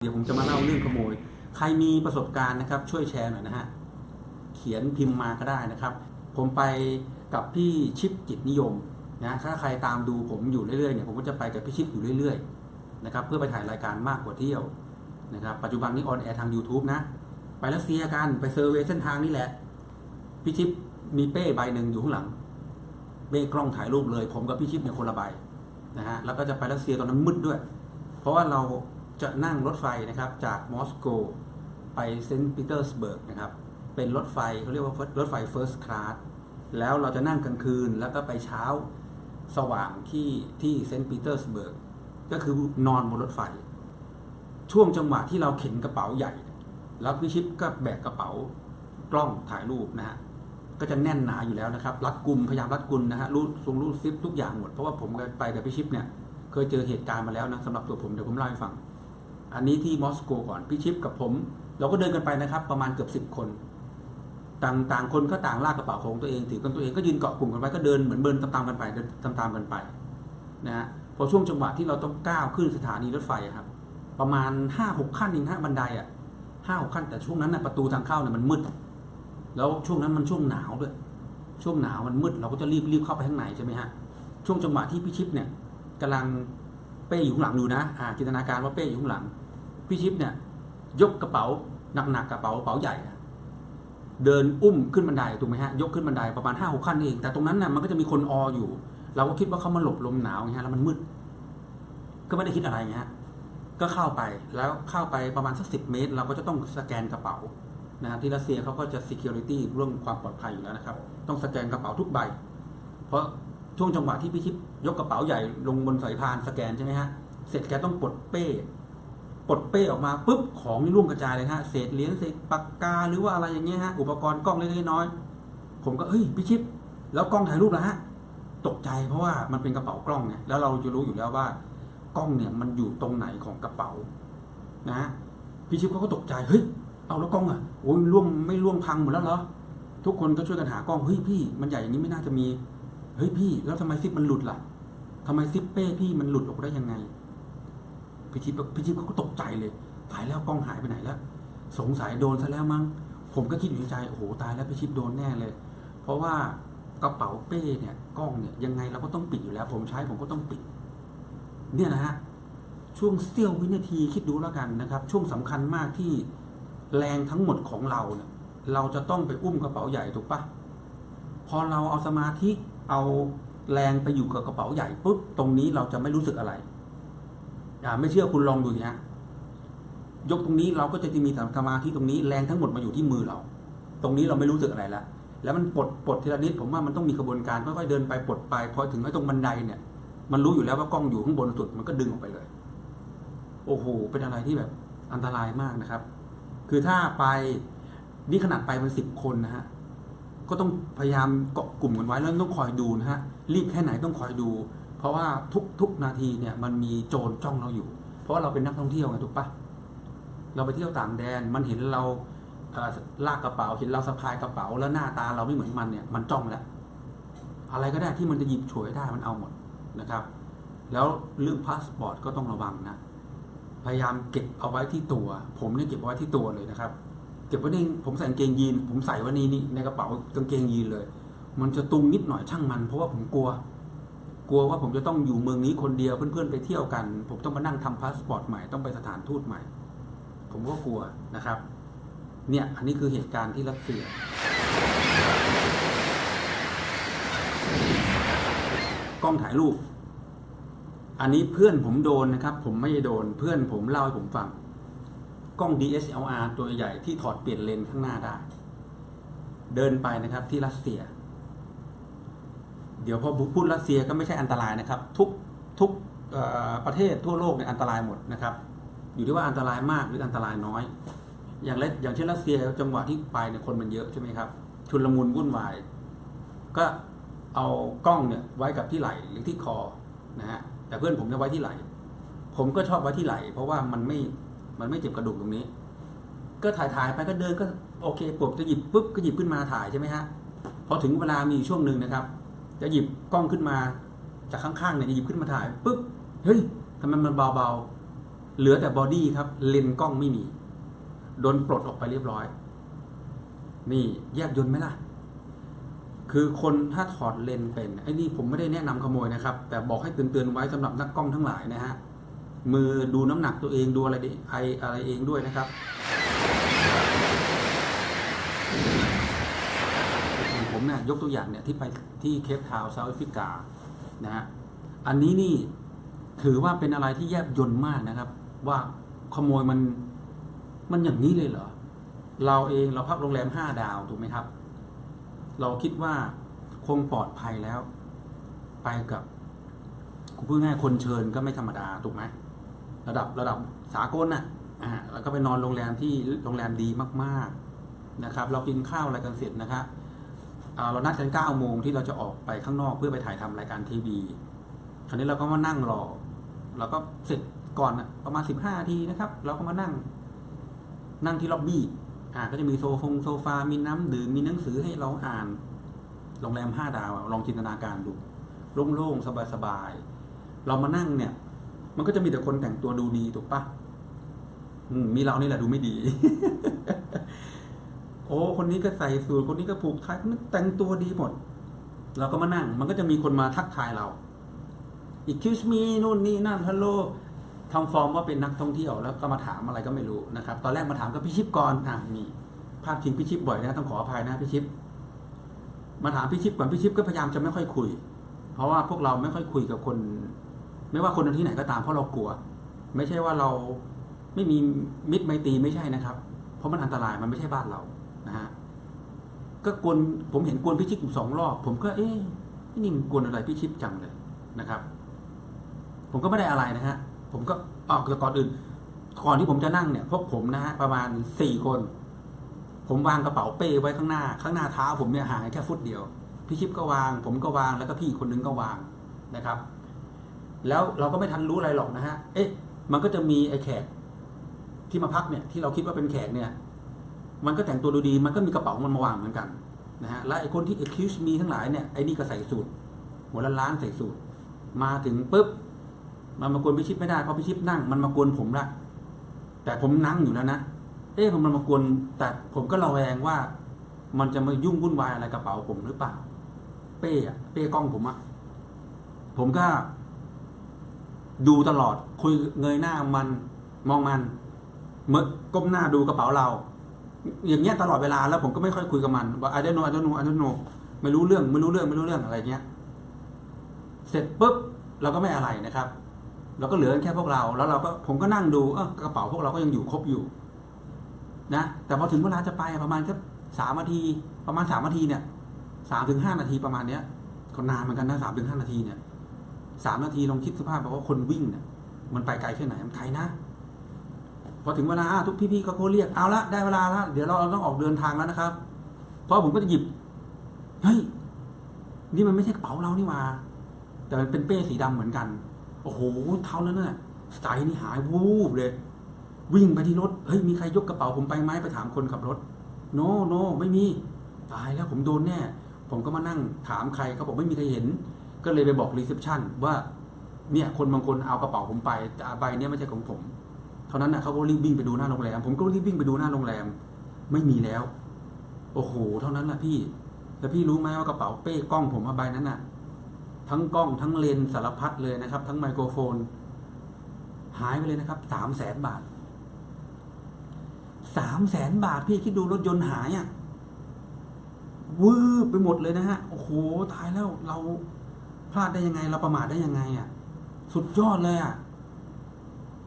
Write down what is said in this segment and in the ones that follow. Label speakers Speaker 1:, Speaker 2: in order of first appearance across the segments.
Speaker 1: เดี๋ยวผมจะมาเล่าเรื่องขโมย ใครมีประสบการณ์นะครับ ช่วยแชร์หน่อยนะฮะ เขียนพิมพ์มาก็ได้นะครับ ผมไปกับพี่ชิปจิตนิยมนะถ้าใครตามดูผมอยู่เรื่อยๆเนี่ยผมก็จะไปกับพี่ชิปอยู่เรื่อยๆนะครับเพื่อไปถ่ายรายการมากกว่าเที่ยวนะครับปัจจุบันนี้ออนแอร์ทาง YouTube นะ ไปรัสเซียกันไปเซอร์เวยเส้นทางนี่แหละ พี่ชิปมีเป้ใบหนึ่งอยู่ข้างหลังเป้กล้องถ่ายรูปเลย ผมกับพี่ชิปเนี่ยคนละใบนะฮะแล้วก็จะไปรัสเซียตอนนั้นมืดด้วย เพราะว่าเรา จะนั่งรถไฟนะครับจากมอสโกไปเซนต์ปีเตอร์สเบิร์กนะครับเป็นรถไฟเขาเรียกว่ารถไฟเฟิร์สคลาสแล้วเราจะนั่งกลางคืนแล้วก็ไปเช้าสว่างที่ที่เซนต์ปีเตอร์สเบิร์กก็คือนอนบนรถไฟ ช่วงจังหวะที่เราเข็นกระเป๋าใหญ่ แล้วพี่ชิปก็แบกกระเป๋ากล้องถ่ายรูปนะฮะก็จะแน่นหนาอยู่แล้วนะครับ รัดกุมพยายามรัดกุมนะฮะรูดทรงรูดซิปทุกอย่างหมด เพราะว่าผมไปกับพี่ชิปเนี่ย เคยเจอเหตุการณ์มาแล้วนะสำหรับตัวผมเดี๋ยวผมเล่าให้ฟัง อันนี้ที่มอสโกก่อนพี่ชิปกับผม เราก็เดินกันไปนะครับ ประมาณเกือบสิบคน ต่างต่างคนก็ต่างลากกระเป๋าของตัวเองถือกันตัวเองก็ยืนเกาะกลุ่มกันไว้ก็เดินเหมือนเดินตามๆกันไปเดินตามๆกันไปนะฮะพอช่วงจังหวะที่เราต้องก้าวขึ้นสถานีรถไฟอะครับ ประมาณห้าหกขั้นเองฮะบันไดอะห้าหกขั้นแต่ช่วงนั้นนะประตูทางเข้าเนี่ยมันมืด แล้วช่วงนั้นมันช่วงหนาวด้วย ช่วงหนาวมันมืดเราก็จะรีบรีบเข้าไปข้างในใช่ไหมฮะช่วงจังหวะที่พี่ชิปเนี่ยกำลัง เป้อยู่ข้างหลังดูนะอ่าจินตนาการว่าเป้อยู่ข้างหลัง พี่ชิปเนี่ย ยกกระเป๋าหนักๆกระเป๋ากระเป๋าใหญ่ เดินอุ้มขึ้นบันไดถูกไหมฮะยกขึ้นบันไดประมาณห้าหกขั้นเอง แต่ตรงนั้นน่ะมันก็จะมีคนอออยู่ เราก็คิดว่าเขามาหลบลมหนาวไงฮะแล้วมันมืด ก็ไม่ได้คิดอะไรไงฮะก็เข้าไปแล้วเข้าไปประมาณสักสิบเมตร เราก็จะต้องสแกนกระเป๋านะครับที่รัสเซียเขาก็จะ security เรื่องความปลอดภัยอยู่แล้วนะครับ ต้องสแกนกระเป๋าทุกใบ เพราะ ช่วงจังหวะที่พี่ชิปยกกระเป๋าใหญ่ลงบนสายพานสแกนใช่ไหมฮะ เสร็จแกต้องปลดเป้ปลดเป้ออกมาปุ๊บของนี่ร่วงกระจายเลยฮะ เศษเหรียญเศษปากกาหรือว่าอะไรอย่างเงี้ยฮะ อุปกรณ์กล้องเล็กๆน้อย ผมก็เฮ้ยพี่ชิป แล้วกล้องถ่ายรูปนะฮะ ตกใจเพราะว่ามันเป็นกระเป๋ากล้องไง แล้วเราจะรู้อยู่แล้วว่ากล้องเนี่ยมันอยู่ตรงไหนของกระเป๋านะฮะ พี่ชิปเขาก็ตกใจ เฮ้ย เอาแล้วกล้องอะ โอ้ยล่วงไม่ล่วงพังหมดแล้วเหรอ ทุกคนก็ช่วยกันหากล้อง เฮ้ยพี่ มันใหญ่อย่างนี้ไม่น่าจะมี เฮ้ยพี่แล้วทำไมซิปมันหลุดล่ะทำไมซิปเป้พี่มันหลุดออกได้ยังไงพี่ชิปพี่ชิปเขาก็ตกใจเลยตายแล้วกล้องหายไปไหนแล้วสงสัยโดนซะแล้วมั้งผมก็คิดอยู่ในใจโอ้โหตายแล้วพี่ชิปโดนแน่เลย เพราะว่ากระเป๋าเป้เนี่ยกล้องเนี่ยยังไงเราก็ต้องปิดอยู่แล้ว ผมใช้ผมก็ต้องปิด เนี่ยนะฮะช่วงเสี้ยววินาทีคิดดูแล้วกันนะครับ ช่วงสำคัญมากที่แรงทั้งหมดของเราเนี่ยเราจะต้องไปอุ้มกระเป๋าใหญ่ถูกปะพอเราเอาสมาธิ เอาแรงไปอยู่กับกระเป๋าใหญ่ปุ๊บตรงนี้เราจะไม่รู้สึกอะไรอ่าไม่เชื่อคุณลองดูสิฮะยกตรงนี้เราก็จะมีสมาธิตรงนี้แรงทั้งหมดมาอยู่ที่มือเรา ตรงนี้เราไม่รู้สึกอะไรแล้วแล้วมันปลดปลดทีละนิดผมว่ามันต้องมีกระบวนการค่อยๆเดินไปปลดไปพอถึงไอ้ตรงบันไดเนี่ย มันรู้อยู่แล้วว่ากล้องอยู่ข้างบนสุดมันก็ดึงออกไปเลย โอ้โหเป็นอะไรที่แบบอันตรายมากนะครับ คือถ้าไปนี่ขนาดไปมันสิบคนนะฮะ ก็ต้องพยายามเกาะกลุ่มกันไว้แล้วต้องคอยดูนะฮะรีบแค่ไหนต้องคอยดู เพราะว่าทุกทุกนาทีเนี่ยมันมีโจรจ้องเราอยู่ เพราะว่าเราเป็นนักท่องเที่ยวไงถูกปะเราไปเที่ยวต่างแดนมันเห็นเราเลากกระเป๋าเห็นเราสะพายกระเป๋าแล้วหน้าตาเราไม่เหมือนมันเนี่ยมันจ้องแล้วอะไรก็ได้ที่มันจะหยิบฉวยได้มันเอาหมดนะครับ แล้วเรื่องพาสปอร์ตก็ต้องระวังนะพยายามเก็บเอาไว้ที่ตัว ผมเนี่ยเก็บเอาไว้ที่ตัวเลยนะครับ เก็บไว้ในผมใส่กางเกงยีน ผมใส่ไว้ในนี่ในกระเป๋ากางเกงยีนเลย มันจะตุงนิดหน่อยช่างมัน เพราะว่าผมกลัว กลัวว่าผมจะต้องอยู่เมืองนี้คนเดียวเพื่อนๆไปเที่ยวกัน ผมต้องมานั่งทำพาสปอร์ตใหม่ต้องไปสถานทูตใหม่ ผมก็กลัวนะครับ เนี่ยอันนี้คือเหตุการณ์ที่รัสเซียกล้องถ่ายรูป อันนี้เพื่อนผมโดนนะครับ ผมไม่โดนเพื่อนผมเล่าให้ผมฟัง กล้อง DSLR ตัวใหญ่ที่ถอดเปลี่ยนเลนข้างหน้าได้ เดินไปนะครับที่รัสเซีย เดี๋ยวพอพูดรัสเซียก็ไม่ใช่อันตรายนะครับ ทุกทุกประเทศทั่วโลกเนี่ยอันตรายหมดนะครับ อยู่ที่ว่าอันตรายมากหรืออันตรายน้อย อย่างเล็กอย่างเช่นรัสเซียจังหวะที่ไปเนี่ยคนมันเยอะใช่ไหมครับชุนลมุนวุ่นวาย ก็เอากล้องเนี่ยไว้กับที่ไหล่หรือที่คอนะฮะแต่เพื่อนผมจะไว้ที่ไหล่ผมก็ชอบไว้ที่ไหล่เพราะว่ามันไม่ มันไม่เจ็บกระดูกตรงนี้ ก็ถ่ายถ่ายไปก็เดินก็โอเคปุ๊บจะหยิบปุ๊บก็หยิบขึ้นมาถ่ายใช่ไหมฮะพอถึงเวลามีช่วงหนึ่งนะครับ จะหยิบกล้องขึ้นมา จากข้างๆเนี่ยจะหยิบขึ้นมาถ่ายปุ๊บเฮ้ยทำไมมันเบาๆเหลือแต่บอดี้ครับ เลนกล้องไม่มีโดนปลดออกไปเรียบร้อย นี่แยบยนต์ไหมล่ะ คือคนถ้าถอดเลนเป็นไอ้นี่ผมไม่ได้แนะนำขโมยนะครับ แต่บอกให้เตือนๆไว้สำหรับนักกล้องทั้งหลายนะฮะ มือดูน้ำหนักตัวเองดูอะไรดิไออะไรเองด้วยนะครับผมเนี่ยยกตัวอย่างเนี่ยที่ไปที่เคปทาวน์เซาท์แอฟริกานะฮะอันนี้นี่ถือว่าเป็นอะไรที่แยบยนต์มากนะครับ ว่าขโมยมันมันอย่างนี้เลยเหรอ เราเองเราพักโรงแรมห้าดาวถูกไหมครับ เราคิดว่าคงปลอดภัยแล้ว ไปกับกูพูดง่ายคนเชิญก็ไม่ธรรมดาถูกไหม ระดับระดับสากลน่ะอ่าแล้วก็ไปนอนโรงแรมที่โรงแรมดีมากๆนะครับ เรากินข้าวอะไรกันเสร็จนะครับเรานัดกัน9โมงที่เราจะออกไปข้างนอกเพื่อไปถ่ายทำรายการทีวี คราวนี้เราก็มานั่งรอเราก็เสร็จก่อนนะประมาณ15นาทีนะครับ เราก็มานั่ง นั่งที่ล็อบบี้อ่าก็จะมีโซฟงโซฟา มีน้ำดื่มมีหนังสือให้เราอ่าน โรงแรม5ดาวลองจินตนาการดู โล่งๆ สบายๆ เรามานั่งเนี่ย มันก็จะมีแต่คนแต่งตัวดูดีถูกปะมีเรานี่แหละดูไม่ดี โอ้คนนี้ก็ใส่สูทคนนี้ก็ผูกไทยนนี้แต่งตัวดีหมด เราก็มานั่ง มันก็จะมีคนมาทักทายเรา excuse me นู่นนี่นั่นฮัลโหลทำฟอร์มว่าเป็นนักท่องเที่ยวแล้วก็มาถามอะไรก็ไม่รู้นะครับ ตอนแรกมาถามก็พี่ชิปก่อนอะมีพาดพิงพี่ชิปบ่อยนะต้องขออภัยนะพี่ชิปมาถามพี่ชิปก่อนพี่ชิปก็พยายามจะไม่ค่อยคุย เพราะว่าพวกเราไม่ค่อยคุยกับคน ไม่ว่าคนที่ไหนก็ตามเพราะเรากลัว ไม่ใช่ว่าเราไม่มีมิตรไมตรีไม่ใช่นะครับ เพราะมันอันตรายมันไม่ใช่บ้านเรานะฮะก็กวนผมเห็นกวนพี่ชิปอยู่สองรอบ ผมก็เอ๊ะนี่มันกวนอะไรพี่ชิปจังเลยนะครับ ผมก็ไม่ได้อะไรนะฮะผมก็ออกก่อนอื่นก่อนที่ผมจะนั่งเนี่ยพวกผมนะฮะประมาณสี่คน ผมวางกระเป๋าเป้ไว้ข้างหน้า ข้างหน้าเท้าผมเนี่ยห่างแค่ฟุตเดียว พี่ชิปก็วาง ผมก็วางแล้วก็พี่คนนึงก็วางนะครับ แล้วเราก็ไม่ทันรู้อะไรหรอกนะฮะ เอ๊ะ มันก็จะมีไอ้แขกที่มาพักเนี่ยที่เราคิดว่าเป็นแขกเนี่ย มันก็แต่งตัวดูดี มันก็มีกระเป๋ามันมาวางเหมือนกันนะฮะ และไอ้คนที่ accuse me ทั้งหลายเนี่ย ไอ้นี่ก็ใส่สูตร หัวล้านล้านใส่สูตร มาถึงปุ๊บ มันมากวนพิชิตไม่ได้ เพราะพิชิตนั่ง มันมากวนผมละ แต่ผมนั่งอยู่แล้วนะ เอ๊ะมันมากวน แต่ผมก็ระแวงว่า มันจะมายุ่งวุ่นวายอะไรกระเป๋าผมหรือเปล่า เป้อะเป้กล้องผมอะผมก็ ดูตลอดคุยเงยหน้ามันมองมันเมื่อก้มหน้าดูกระเป๋าเรา อย่างเงี้ยตลอดเวลาแล้วผมก็ไม่ค่อยคุยกับมันว่า I don't know I don't know I don't know ไม่รู้เรื่องไม่รู้เรื่องไม่รู้เรื่องอะไรเงี้ย เสร็จปุ๊บเราก็ไม่อะไรนะครับ เราก็เหลือแค่พวกเรา แล้วเราก็ผมก็นั่งดูเออกระเป๋าพวกเราก็ยังอยู่ครบอยู่ นะ แต่พอถึงเวลาจะไปประมาณแค่สามนาที ประมาณสามนาทีเนี่ยสามถึงห้านาทีประมาณเนี้ยก็นานเหมือนกันนะสามถึงห้านาทีเนี่ย สามนาทีลองคิดสภาพแบบว่าคนวิ่งเนี่ยมันไปไกลแค่ไหนมันไกลนะ พอถึงเวลาทุกพี่ๆก็โคเรียกเอาละได้เวลาล้วเดี๋ยวเราต้องออกเดินทางแล้วนะครับ เพราะผมก็จะหยิบเฮ้ยนี่มันไม่ใช่กระเป๋าเรานี่หว่าแต่มันเป็นเป้สีดำเหมือนกัน โอ้โหเท่านั้นน่ะใจนี่หายวูบเลย วิ่งไปที่รถเฮ้ยมีใครยกกระเป๋าผมไปไหมไปถามคนขับรถ โนโนไม่มีตายแล้วผมโดนแน่ ผมก็มานั่งถามใครเขาบอกไม่มีใครเห็น ก็เลยไปบอกรีเซพชันว่าเนี่ยคนบางคนเอากระเป๋าผมไป แต่ใบเนี้ยไม่ใช่ของผม เท่านั้นนะเขาก็รีบวิ่งไปดูหน้าโรงแรม ผมก็รีบวิ่งไปดูหน้าโรงแรม ไม่มีแล้ว โอ้โห เท่านั้นแหละพี่ แล้วพี่รู้ไหมว่ากระเป๋าเป้กล้องผมอาใบนั้นน่ะ ทั้งกล้องทั้งเลนส์สารพัดเลยนะครับ ทั้งไมโครโฟน หายไปเลยนะครับสามแสนบาทสามแสนบาทพี่คิดดูรถยนต์หายอะ่ะวืบไปหมดเลยนะฮะ โอ้โห ตายแล้วเรา พลาดได้ยังไง เราประมาทได้ยังไงอะ สุดยอดเลยอะ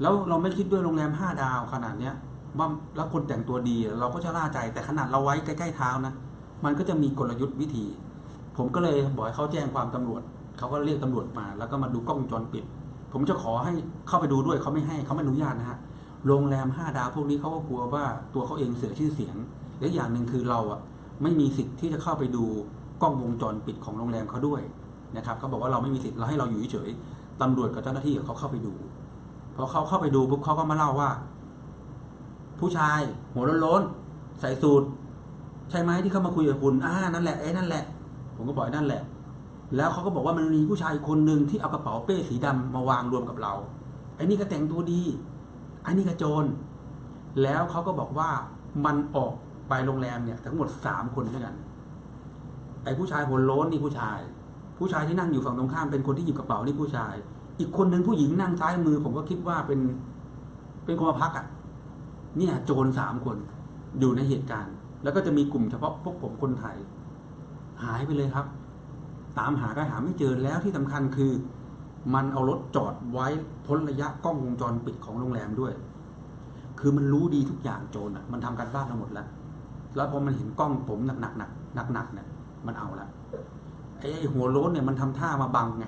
Speaker 1: แล้วเราไม่คิดด้วยโรงแรมห้าดาวขนาดเนี้ยว่าแล้วคนแต่งตัวดี เราก็จะล่าใจแต่ขนาดเราไว้ใกล้ๆเท้านะมันก็จะมีกลยุทธ์วิธี ผมก็เลยบอกให้เขาแจ้งความตำรวจเขาก็เรียกตำรวจมา แล้วก็มาดูกล้องวงจรปิด ผมจะขอให้เข้าไปดูด้วยเขาไม่ให้เขาไม่อนุญาตนะฮะโรงแรมห้าดาวพวกนี้เขาก็กลัวว่าตัวเขาเองเสียชื่อเสียงและอย่างหนึ่งคือเราอะไม่มีสิทธิ์ที่จะเข้าไปดูกล้องวงจรปิดของโรงแรมเขาด้วย นะครับเขาบอกว่าเราไม่มีสิทธิ์เราให้เราอยู่เฉยตำรวจกับเจ้าหน้าที่เขาเข้าไปดูพอเขาเข้าไปดูปุ๊บเขาก็มาเล่าว่า ผู้ชายหัวโล้นๆใส่สูทใช่ไหมที่เขามาคุยกับคุณอ่านั่นแหละไอ้นั่นแหละ ผมก็บอกไอ้นั่นแหละ แล้วเขาก็บอกว่ามันมีผู้ชายคนหนึ่งที่เอากระเป๋าเป้สีดำมาวางรวมกับเราไอ้นี่ก็แต่งตัวดีไอันนี้กระโจรแล้วเขาก็บอกว่ามันออกไปโรงแรมเนี่ย ทั้งหมดสามคนด้วยกันไอ้ผู้ชายหัวโล้นนี่ผู้ชาย ผู้ชายที่นั่งอยู่ฝั่งตรงข้ามเป็นคนที่หยิบกระเป๋านี่ผู้ชาย อีกคนหนึ่งผู้หญิงนั่งซ้ายมือ ผมก็คิดว่าเป็นเป็นคนมาพักอะ่ะ เนี่ยโจรสามคนอยู่ในเหตุการณ์ แล้วก็จะมีกลุ่มเฉพาะพวกผมคนไทย หายไปเลยครับ ตามหาก็หาไม่เจอแล้วที่สำคัญคือ มันเอารถจอดไว้พ้นระยะกล้องวงจรปิดของโรงแรมด้วย คือมันรู้ดีทุกอย่างโจรอะ มันทำการบ้านมาหมดแล้ว แล้วพอมันเห็นกล้องผมหนักหนักหนักหนักหนักๆเนี่ยมันเอาละ ไอ้ไอ้หัวโล้นเนี่ยมันทำท่ามาบังไง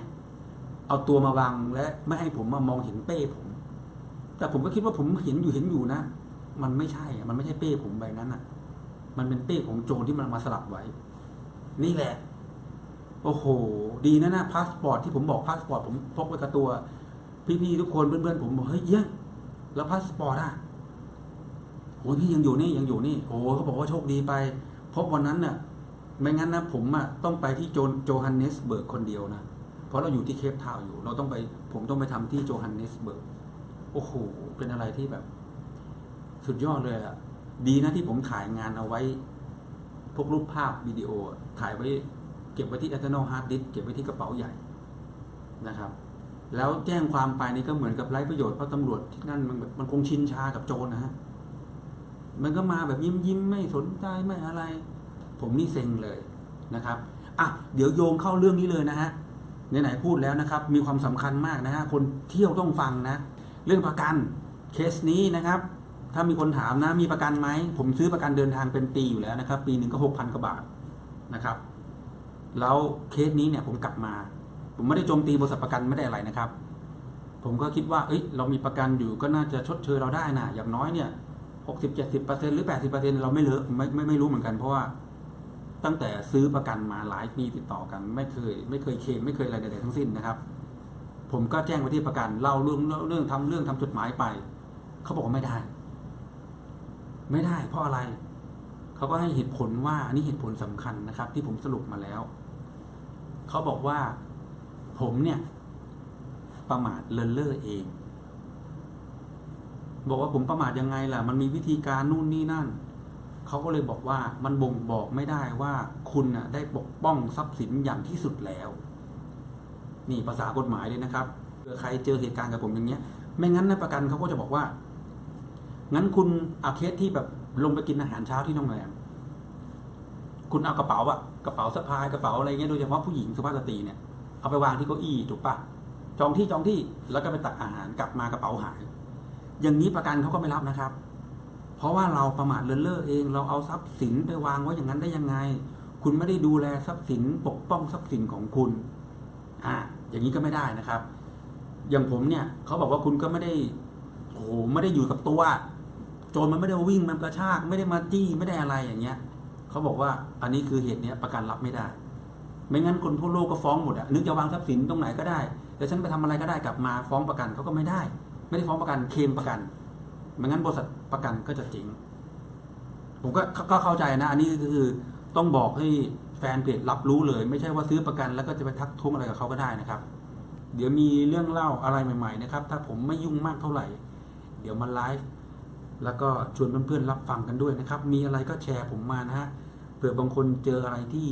Speaker 1: เอาตัวมาบังและไม่ให้ผมมามองเห็นเป้ผม แต่ผมก็คิดว่าผมเห็นอยู่เห็นอยู่นะ มันไม่ใช่ มันไม่ใช่เป้ผมใบนั้นอะ มันเป็นเป้ของโจรที่มันมาสลับไว้ นี่แหละ โอ้โห ดีนะนะพาสปอร์ตที่ผมบอกพาสปอร์ตผมพกไว้กับตัว พี่ๆทุกคนเพื่อนๆผมบอกเฮ้ยเอี้ยงแล้วพาสปอร์ตอะโอ้ยพี่ยังอยู่นี่ยังอยู่นี่ โอ้เขาบอกว่าโชคดีไปพราะวันนั้นเนี่ย ไม่งั้นนะผมอะต้องไปที่โจโจฮันเนสเบิร์กคนเดียวนะ เพราะเราอยู่ที่เคปทาวอยู่ เราต้องไป ผมต้องไปทำที่โจฮันเนสเบิร์กโอ้โห เป็นอะไรที่แบบ สุดยอดเลยอะดีนะที่ผมถ่ายงานเอาไว้ พวกรูปภาพวิดีโอ ถ่ายไว้ เก็บไว้ที่ external hard disk เก็บไว้ที่กระเป๋าใหญ่นะครับ แล้วแจ้งความไปนี่ก็เหมือนกับไร้ประโยชน์เพราะตำรวจที่นั่นมันแบบมันคงชินชากับโจรนะฮะมันก็มาแบบยิ้มยิ้มไม่สนใจไม่อะไร ผมนี่เซ็งเลยนะครับอะเดี๋ยวโยงเข้าเรื่องนี้เลยนะฮะไหนๆพูดแล้วนะครับ มีความสำคัญมากนะฮะคนเที่ยวต้องฟังนะ เรื่องประกันเคสนี้นะครับ ถ้ามีคนถามนะมีประกันไหมผมซื้อประกันเดินทางเป็นปีอยู่แล้วนะครับ ปีหนึ่งก็หกพันกว่าบาทนะครับ แล้วเคสนี้เนี่ยผมกลับมา ผมไม่ได้โจมตีบริษัทประกันไม่ได้อะไรนะครับ ผมก็คิดว่าเอ้ยเรามีประกันอยู่ก็น่าจะชดเชยเราได้นะอย่างน้อยเนี่ยหกสิบเจ็ดสิบเปอร์เซ็นหรือแปดสิบเปอร์เซ็นเราไม่เลอะไม่ไม่ไม่รู้เหมือนกันเพราะว่า ตั้งแต่ซื้อประกันมาหลายปีติดต่อกัน ไม่เคย ไม่เคยเคลมไม่เคยอะไรใดๆทั้งสิ้นนะครับ ผมก็แจ้งไปที่ประกันเล่าเรื่องเรื่องทำเรื่องทำจดหมายไปเขาบอกว่าไม่ได้ ไม่ได้ เพราะอะไรเขาก็ให้เหตุผลว่าอันนี้เหตุผลสำคัญนะครับ ที่ผมสรุปมาแล้วเขาบอกว่าผมเนี่ย ประมาทเลินเล่อเอง บอกว่าผมประมาทยังไงล่ะ มันมีวิธีการนู่นนี่นั่น เขาก็เลยบอกว่ามันบ่งบอกไม่ได้ว่าคุณน่ะได้ปกป้องทรัพย์สินอย่างที่สุดแล้ว นี่ภาษากฎหมายเลยนะครับเผื่อใครเจอเหตุการณ์กับผมอย่างเงี้ย ไม่งั้นนะประกันเขาก็จะบอกว่า งั้นคุณเอาเคสที่แบบลงไปกินอาหารเช้าที่โรงแรมคุณเอากระเป๋าอะกระเป๋าสะพายกระเป๋าอะไรเงี้ยโดยเฉพาะผู้หญิงสุภาพสตรีเนี่ยเอาไปวางที่เก้าอี้ถูกปะจองที่จองที่แล้วก็ไปตักอาหารกลับมากระเป๋าหาย อย่างนี้ประกันเขาก็ไม่รับนะครับ เพราะว่าเราประมาทเลินเล่อเอง เราเอาทรัพย์สินไปวางไว้อย่างนั้นได้ยังไง คุณไม่ได้ดูแลทรัพย์สินปกป้องทรัพย์สินของคุณอ่าอย่างนี้ก็ไม่ได้นะครับ อย่างผมเนี่ยเขาบอกว่าคุณก็ไม่ได้โอ้โหไม่ได้อยู่กับตัวโจรมันไม่ได้วิ่งมันกระชากไม่ได้มาจี้ไม่ได้อะไรอย่างเงี้ยเขาบอกว่าอันนี้คือเหตุเนี้ยประกันรับไม่ได้ ไม่งั้นคนทั่วโลกก็ฟ้องหมดอะนึกจะวางทรัพย์สินตรงไหนก็ได้แต่ฉันไปทำอะไรก็ได้กลับมาฟ้องประกันเขาก็ไม่ได้ ไม่ได้ฟ้องประกันเคลมประกันไม่งั้นบริษัท ประกันก็จะเจ๊งผมก็ก็เข้าใจนะ อันนี้ก็คือต้องบอกให้แฟนเพจรับรู้เลย ไม่ใช่ว่าซื้อประกันแล้วก็จะไปทักท้วงอะไรกับเขาก็ได้นะครับ เดี๋ยวมีเรื่องเล่าอะไรใหม่ๆนะครับ ถ้าผมไม่ยุ่งมากเท่าไหร่ เดี๋ยวมาไลฟ์แล้วก็ชวนเพื่อนๆรับฟังกันด้วยนะครับ มีอะไรก็แชร์ผมมานะฮะเผื่อบางคนเจออะไรที่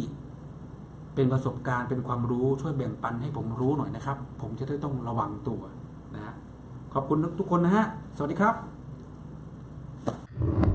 Speaker 1: เป็นประสบการณ์เป็นความรู้ช่วยแบ่งปันให้ผมรู้หน่อยนะครับ ผมจะได้ต้องระวังตัวนะฮะขอบคุณทุกคนนะฮะ สวัสดีครับ you